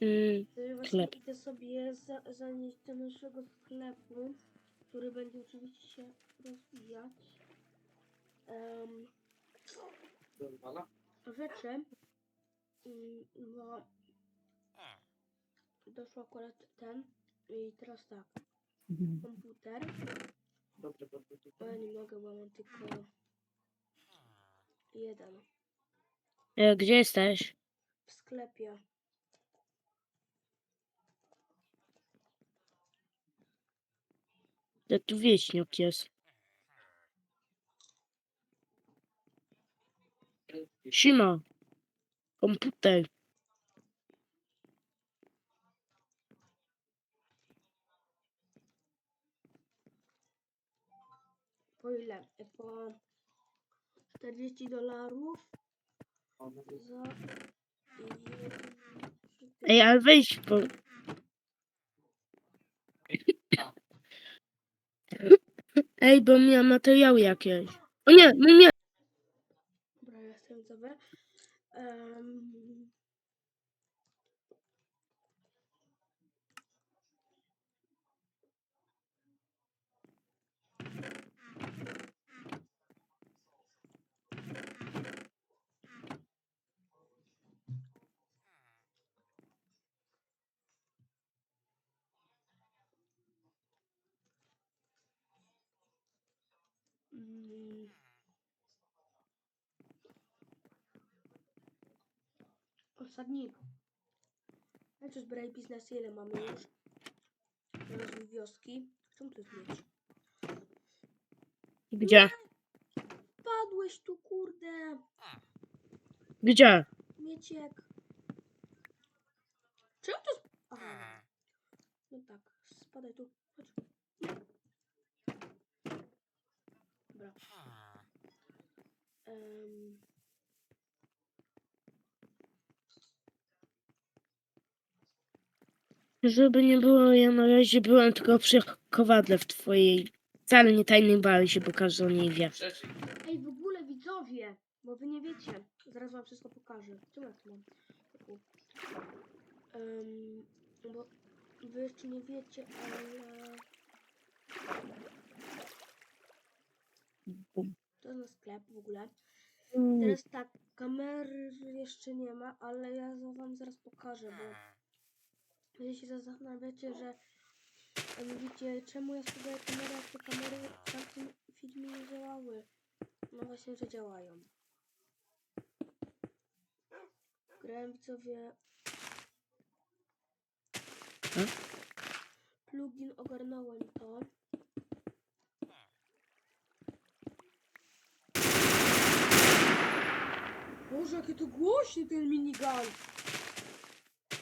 Mm, Y, Właśnie Sklep. idę sobie za, zanieść do naszego sklepu, który będzie oczywiście się rozwijać. Um, rzeczy, mm, bo doszło akurat ten i teraz tak, komputer, bo ja nie mogę, bo mam tylko jeden e, gdzie jesteś? w sklepie. To tu wieśniok jest. Sima. Komputer. Po ile? Po 40 dolarów za Ej, ale wejdź po... Ej, bo miałem materiały jakieś. O nie, no nie. Dobra, ja jestem sobie. Um, mm, Osadnik. Znaczy zbieraj biznes, ile mamy już? Rozwój wioski. Czemu to zmienić? Gdzie? Padłeś tu, kurde! Gdzie? Mieciek. Czemu to... sp- Aha. No tak, spadaj tu. Chodź. Dobra. Em, Żeby nie było, ja na razie byłem tylko przy kowadle w twojej wcale nie tajnej bazie, bo każdy o niej wie. Ej, w ogóle widzowie, bo wy nie wiecie. Zaraz wam wszystko pokażę. Czemu ja tu mam? Em, bo wy jeszcze nie wiecie, ale... To jest na sklep w ogóle. Teraz tak, kamery jeszcze nie ma, ale ja wam zaraz pokażę, bo wy się zastanawiacie, że a mówicie, czemu ja sobie kamerę, jak te kamery w tamtym filmie nie działały. No właśnie, że działają. Grałem widzowie. Hmm? Plugin ogarnąłem to. Boże, jakie to głośny ten minigun!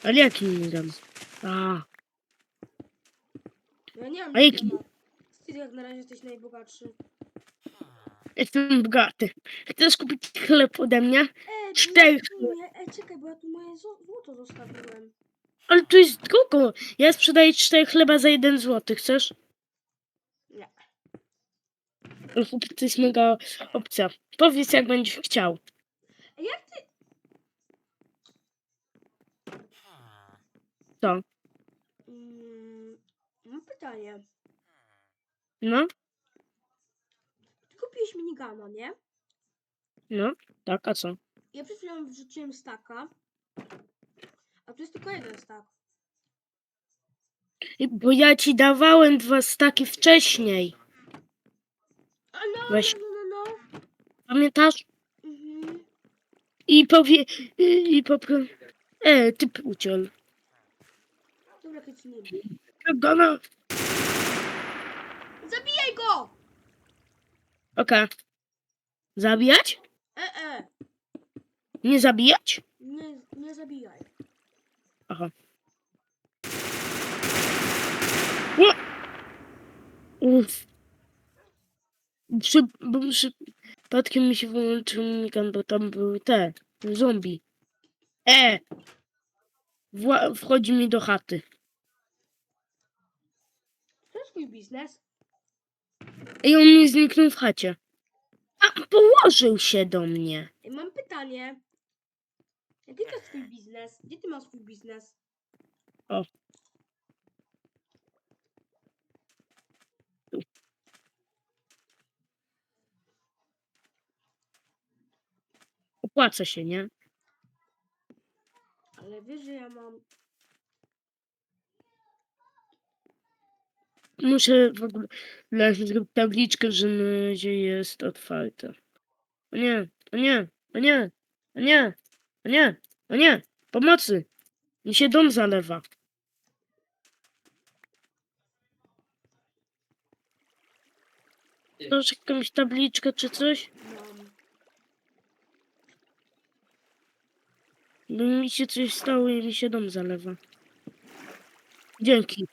Ale jaki minigun? A, Ja nie mam A jaki? Steve, jak na razie jesteś najbogatszy. jestem bogaty. Chcesz kupić chleb ode mnie? Ej, Cztery. Nie, ej, czekaj, bo ja tu moje złoto zostawiłem. Ale tu jest kogo? Ja sprzedaję cztery chleba za jeden złoty, chcesz? Nie. Ale chłopie, To jest mega opcja. Powiedz jak będziesz chciał. Ej, jak ty... Co? Pytanie. No, Ty kupiłeś minigana, nie? no, tak, a co? Ja przed chwilą wrzuciłem staka. A tu jest tylko jeden stak. Bo ja ci dawałem dwa staki wcześniej. A no, Weź. no, no, no, no. Pamiętasz? Mhm. I powie... I popro... E, ty płciol. Dobra, kiedy nie bij. Gana. Zabijaj go! Okej. Zabijać? E, e. Nie zabijać? Nie, nie zabijaj. Aha. O! Uff. Przy, bo przypadkiem mi się wyłączył minigun, bo tam były te zombie. E! Wła- wchodzi mi do chaty. To jest twój biznes. I on mi zniknął w chacie. A, położył się do mnie. Ej, mam pytanie. Jaki to jest twój biznes? Gdzie ty masz swój biznes? O. Tu. Opłaca się, nie? Ale wiesz, że ja mam... Muszę w ogóle zrobić tabliczkę, że na razie jest otwarte. O nie, o nie, o nie, o nie, o nie, o nie, pomocy! Mi się dom zalewa. Masz jakąś tabliczkę czy coś? mam... Bo mi się coś stało i mi się dom zalewa. Dzięki.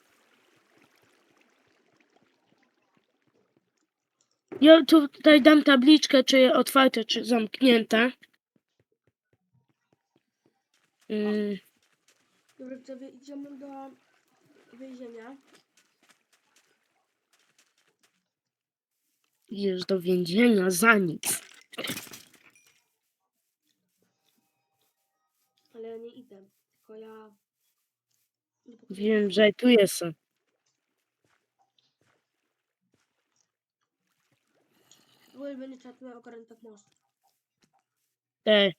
Ja tutaj dam tabliczkę, czy otwarte, czy zamknięte. Mm, Dobra, sobie idziemy do więzienia. idziesz do więzienia za nic. Ale ja nie idę, tylko ja... Wiem, że tu jestem. Będzie trzeba tu ogarnąć most. Te.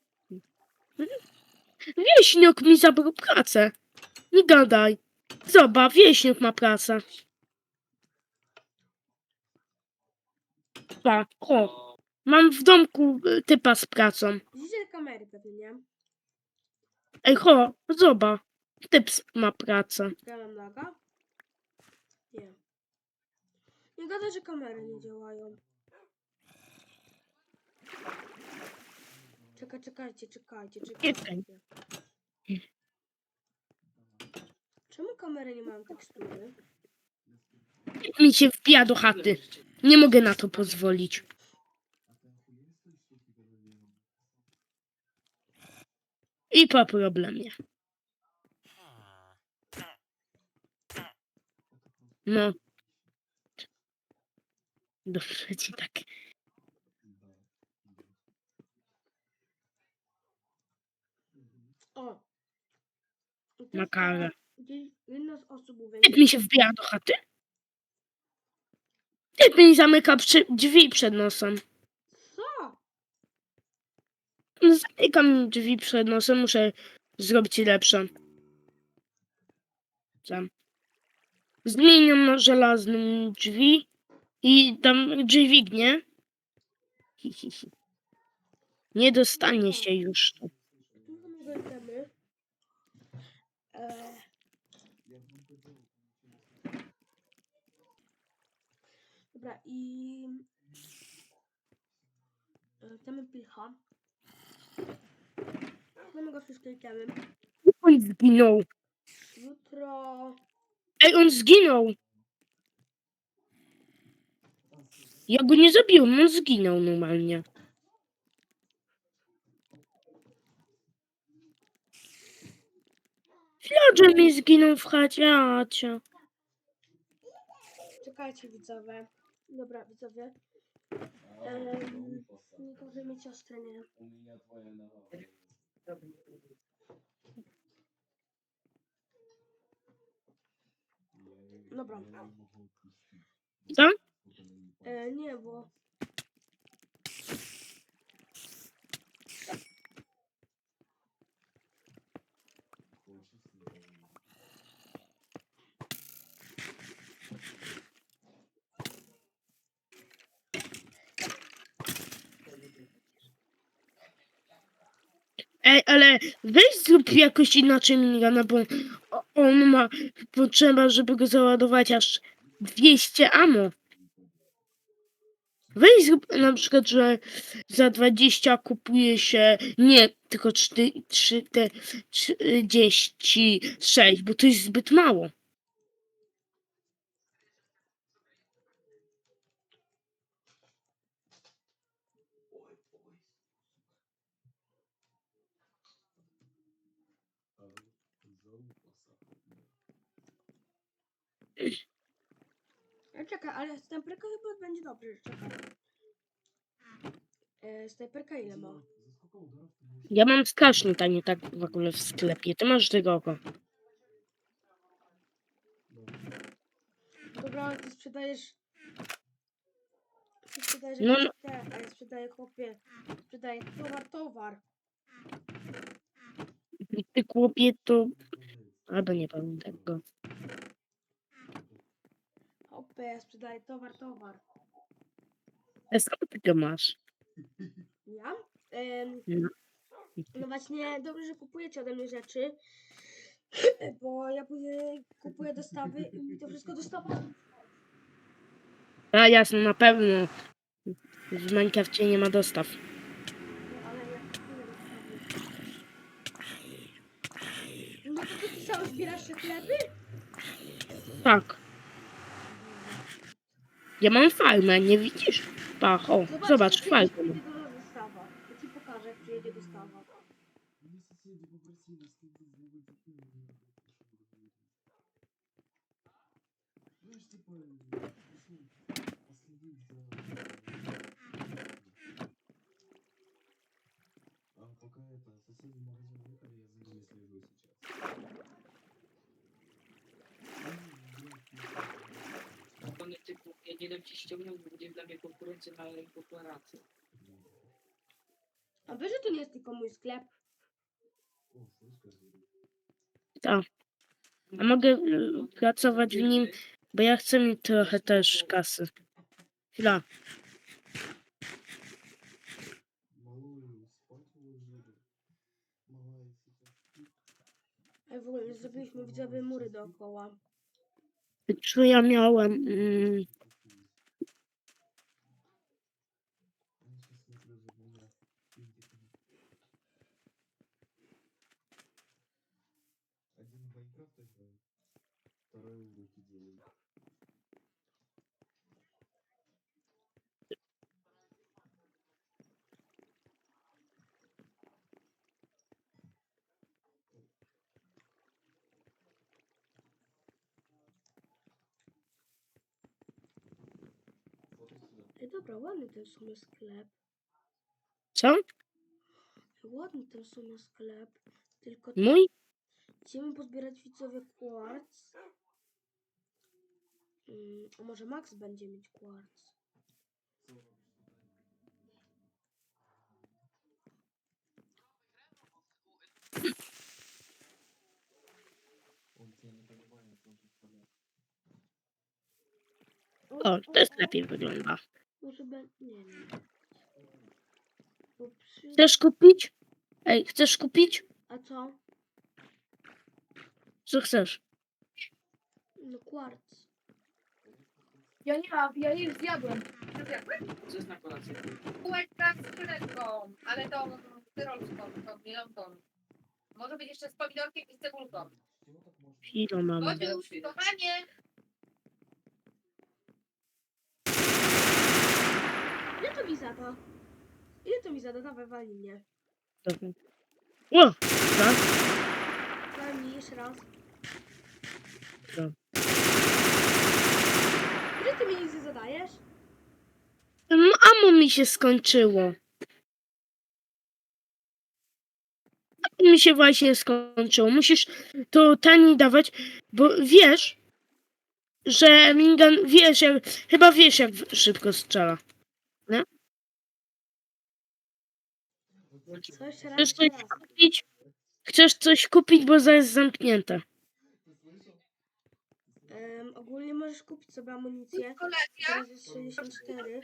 Wieśniok mi zabrał pracę. Nie gadaj. Zobacz, wieśniok ma pracę. Pa, o. Mam w domku y, typa z pracą. Widzicie kamery pewnie, nie? Ej, ho, zobacz. Typ ma pracę. Ja mam laga? Nie. Nie gadaj, że kamery nie działają. Czekaj, czekajcie, czekajcie, Czekaj. czekajcie. Czemu kamery nie mają tekstury? Mi się wbija do chaty. Nie mogę na to pozwolić. I po problemie. No. Dobrze ci tak. O! I to Na karę. gdzieś Jedna z osób Typ uwięziona. mi się wbija do chaty. Typ mi zamyka przy, drzwi przed nosem. Co? Zamykam drzwi przed nosem, muszę zrobić lepsze. Tam. Zmieniam na żelaznym drzwi i tam dźwignię. Hi, hi, hi. Nie dostanie się już. Eee. Dobra, i... e, Temy pilcha. Mamy go itemy. On zginął. Jutro... Ej, on zginął. Ja go nie zabiłem, on zginął normalnie. Fladże mi zginął w chacie, a cia. Czekajcie widzowie. Dobra, widzowie. Um, nie gorzej mieć siostrę, nie? Dobra. Co? E, nie, bo... Ej, ale weź zrób jakoś inaczej minigana, bo on ma potrzeba, żeby go załadować aż 200 amo. Weź zrób na przykład, że za 20 kupuje się nie, tylko 4, 3, te 36, bo to jest zbyt mało. E, czekaj, ale snajperka chyba będzie dobrze, czekaj. E, snajperka ile ma? Ja mam strasznie tanie tak w ogóle w sklepie. Ty masz tego oko. Dobra, ale ty sprzedajesz... Ty sprzedajesz No, jakieś te, a ja sprzedaję chłopie. Sprzedaję towar, towar. Ty chłopie to... Albo nie pamiętam go. Ja sprzedaję towar, towar. A skąd ty go masz? Ja? Em, No. no właśnie, dobrze, że kupujecie ode mnie rzeczy, bo ja później kupuję dostawy i mi to wszystko dostawa. A jasno, na pewno. W Minecrafcie nie ma dostaw. No, ale ja kupuję dostawy. No to ty sam zbierasz te chleby? Tak. Ja mam farmę, nie widzisz? Pach, o, zobacz, jak farmę. przyjedzie do dostawa. Ja ci pokażę, jak przyjedzie dostawa. Мне соседи попросили следить за выкупом. Знаешь, типа, если последить за... А пока это, соседи в магазин выехали, я за ними слежу сейчас. Ja nie dam ci ściągnąć, bo będzie dla mnie konkurencja na rynku pracy. A wiesz, że to nie jest tylko mój sklep? Tak. A mogę y, pracować w nim, bo ja chcę mieć trochę też kasy. Chwila. Ej, w ogóle zrobiliśmy widzowie mury dookoła. Czy ja miałem mm, Майнкрафта играю. Второй уроки делаю. Ти добре, ладно, ти в склеп. Що? Ладно, ти в сумі склеп. Тільки Мой? Chcemy pozbierać widzowie quartz. Mm, a może Max będzie mieć quartz? O, też lepiej wygląda. No może będzie. Nie, nie. Przy... Chcesz kupić? Ej, chcesz kupić? A co? co chcesz? No kwarc. Ja nie mam, ja nie zjadłem. Zjadłem? Co jest na kolację? Kółeczka z krewetką, ale tą tyrolską, tą mielątą. Może być jeszcze z pomidorkiem i z cebulką. Pino mamy. Chodź już, kochanie! Ile to mi zada? Ile to mi zada? Dawaj, walij mnie. O! Tak? Walij jeszcze raz. Zadajesz? No, amo mi się skończyło. Amo mi się właśnie skończyło. Musisz to taniej dawać, bo wiesz, że Mingan, wiesz, jak, chyba wiesz, jak szybko strzela. Raz? Chcesz coś kupić? Chcesz coś kupić, bo zaraz zamknięte. Ogólnie możesz kupić sobie amunicję. Teraz jest 64.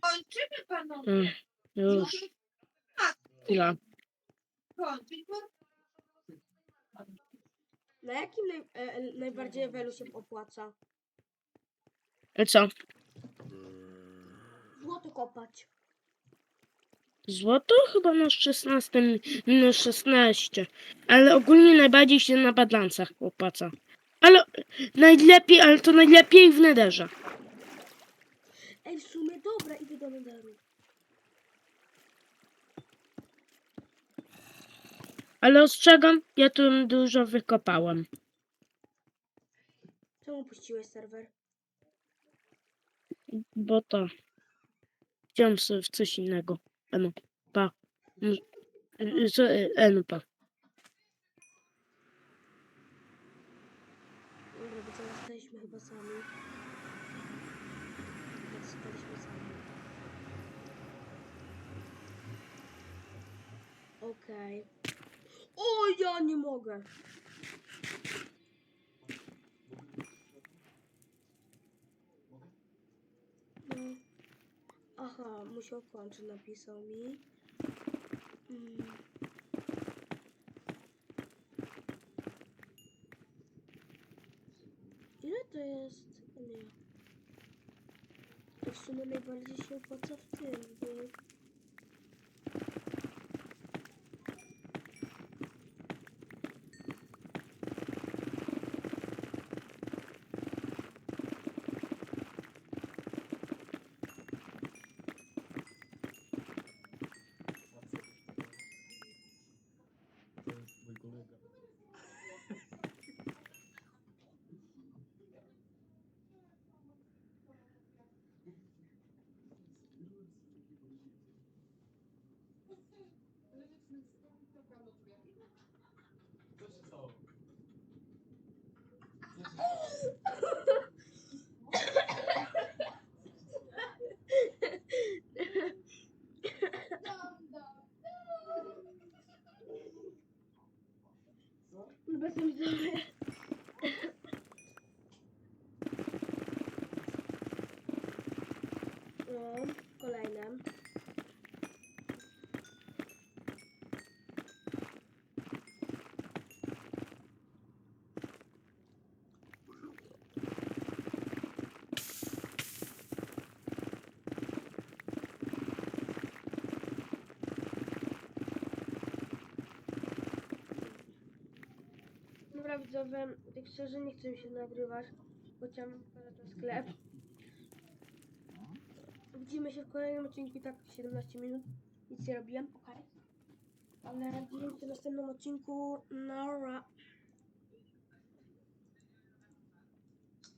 Kończymy panowie. Mm, już. Tak. Ile? Na jakim naj, e, e najbardziej levelu się opłaca? E co? Złoto kopać. Złoto chyba na 16, minus 16. Ale ogólnie najbardziej się na badancach opłaca. Ale najlepiej, ale to najlepiej w nederze. Ej, w sumie dobra, idę do Netheru. Ale ostrzegam, ja tu dużo wykopałem. Czemu puściłeś serwer? Bo to. Chciałem sobie w coś innego. Eno, pa. Y, Eno, pa. Dobra, co, jesteśmy chyba sami. Chyba zostaliśmy sami. Okej. O, ja nie mogę. No. Aha, musiał kończyć, napisał mi. Mm. Ile to jest? Nie. To w sumie najbardziej się opłaca w tym. Co się stało? Co? Bez widzowie. No, kolejne. Dobra widzowie, tak szczerze nie chcę mi się nagrywać, bo chciałam pokazać sklep. Widzimy się w kolejnym odcinku tak 17 minut. Nic nie robiłem, okej. Ale widzimy się w następnym odcinku. Nara.